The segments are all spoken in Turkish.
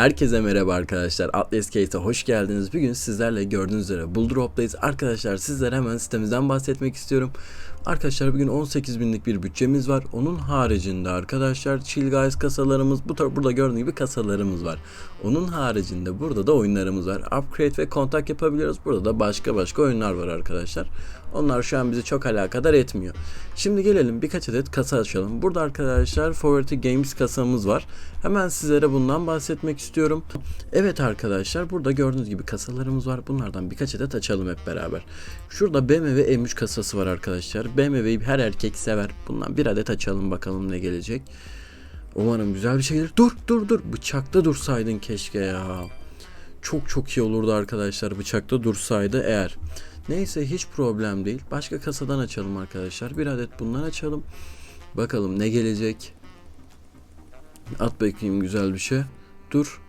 Herkese merhaba arkadaşlar. Atlas Case'e hoş geldiniz. Bugün sizlerle gördüğünüz üzere Bulldrop'tayız. Arkadaşlar sizlere hemen sitemizden bahsetmek istiyorum. Arkadaşlar bugün 18 binlik bir bütçemiz var. Onun haricinde arkadaşlar Chill Guys kasalarımız, bu burada gördüğünüz gibi kasalarımız var. Onun haricinde burada da oyunlarımız var. Upgrade ve kontak yapabiliyoruz. Burada da başka başka oyunlar var arkadaşlar. Onlar şu an bizi çok alakadar etmiyor. Şimdi gelelim birkaç adet kasa açalım. Burada arkadaşlar Forty Games kasamız var. Hemen sizlere bundan bahsetmek istiyorum. Evet arkadaşlar burada gördüğünüz gibi kasalarımız var. Bunlardan birkaç adet açalım hep beraber. Şurada BMW M3 kasası var arkadaşlar. BMW'yi her erkek sever. Bundan bir adet açalım bakalım ne gelecek. Umarım güzel bir şey gelir. Dur dur dur. Bıçakta dursaydın keşke ya. Çok çok iyi olurdu arkadaşlar bıçakta dursaydı eğer. Neyse hiç problem değil. Başka kasadan açalım arkadaşlar. Bir adet bundan açalım. Bakalım ne gelecek. At bakayım güzel bir şey. Dur.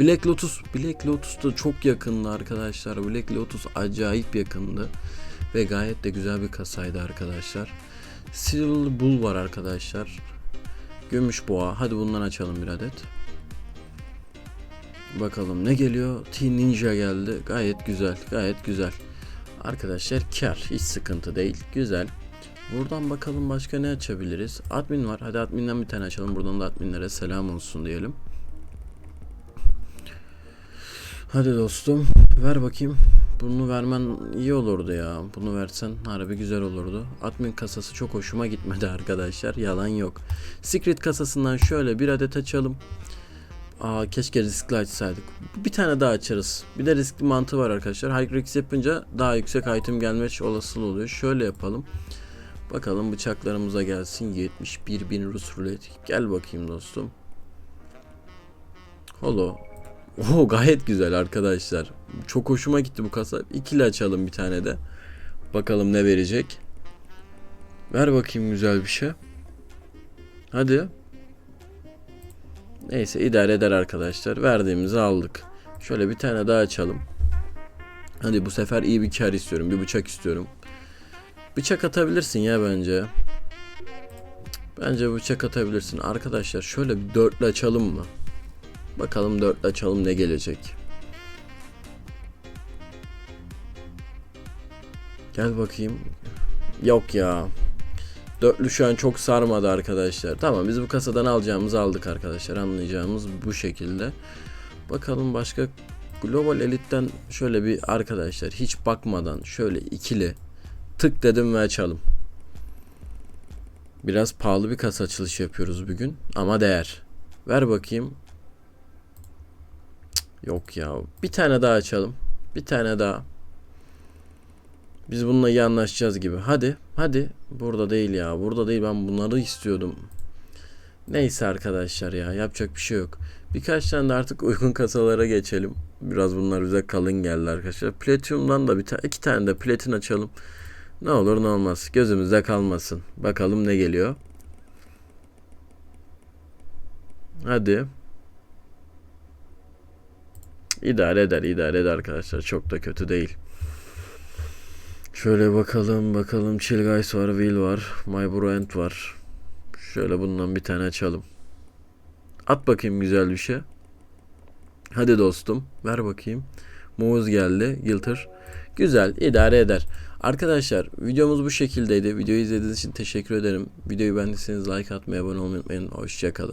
Black Lotus. Black Lotus da çok yakındı arkadaşlar. Black Lotus acayip yakındı. Ve gayet de güzel bir kasaydı arkadaşlar. Silver Bull var arkadaşlar. Gümüş boğa. Hadi bundan açalım bir adet. Bakalım ne geliyor? T Ninja geldi. Gayet güzel. Gayet güzel. Arkadaşlar kar. Hiç sıkıntı değil. Güzel. Buradan bakalım başka ne açabiliriz? Admin var. Hadi adminden bir tane açalım. Buradan da adminlere selam olsun diyelim. Hadi dostum. Ver bakayım. Bunu vermen iyi olurdu ya. Bunu versen harbi güzel olurdu. Admin kasası çok hoşuma gitmedi arkadaşlar. Yalan yok. Secret kasasından şöyle bir adet açalım. Aa keşke riskli açsaydık. Bir tane daha açarız. Bir de riskli mantığı var arkadaşlar. High risk yapınca daha yüksek item gelme olasılığı oluyor. Şöyle yapalım. Bakalım bıçaklarımıza gelsin. 71 bin Rus rulet. Gel bakayım dostum. Holo. Oo gayet güzel arkadaşlar. Çok hoşuma gitti bu kasa. İkili açalım bir tane de. Bakalım ne verecek. Ver bakayım güzel bir şey. Hadi. Neyse idare eder arkadaşlar. Verdiğimizi aldık. Şöyle bir tane daha açalım. Hadi bu sefer iyi bir kar istiyorum. Bir bıçak istiyorum. Bıçak atabilirsin ya bence. Bence bıçak atabilirsin. Arkadaşlar şöyle bir dörtlü açalım mı? Bakalım dörtlü açalım ne gelecek. Gel bakayım. Yok ya. Dörtlü şu an çok sarmadı arkadaşlar. Tamam biz bu kasadan alacağımızı aldık arkadaşlar. Anlayacağımız bu şekilde. Bakalım başka Global Elite'den şöyle bir arkadaşlar hiç bakmadan şöyle ikili tık dedim ve açalım. Biraz pahalı bir kasa açılışı yapıyoruz bugün ama değer. Ver bakayım. Cık, yok ya. Bir tane daha açalım. Bir tane daha. Biz bununla iyi anlaşacağız gibi. Hadi, hadi. Burada değil ya. Burada değil. Ben bunları istiyordum. Neyse arkadaşlar ya. Yapacak bir şey yok. Birkaç tane de artık uygun kasalara geçelim. Biraz bunlar bize kalın geldi arkadaşlar. Platinum'dan da bir tane, iki tane de platin açalım. Ne olur ne olmaz. Gözümüzde kalmasın. Bakalım ne geliyor. Hadi. İdare eder, idare eder arkadaşlar. Çok da kötü değil. Şöyle bakalım, bakalım. Chill Guys var, Will var, My Bro Ant var. Şöyle bundan bir tane açalım. At bakayım güzel bir şey. Hadi dostum, ver bakayım. Mouz geldi, Gilter. Güzel, idare eder. Arkadaşlar videomuz bu şekildeydi. Videoyu izlediğiniz için teşekkür ederim. Videoyu beğendiyseniz like atmayı, abone olmayı unutmayın. Hoşçakalın.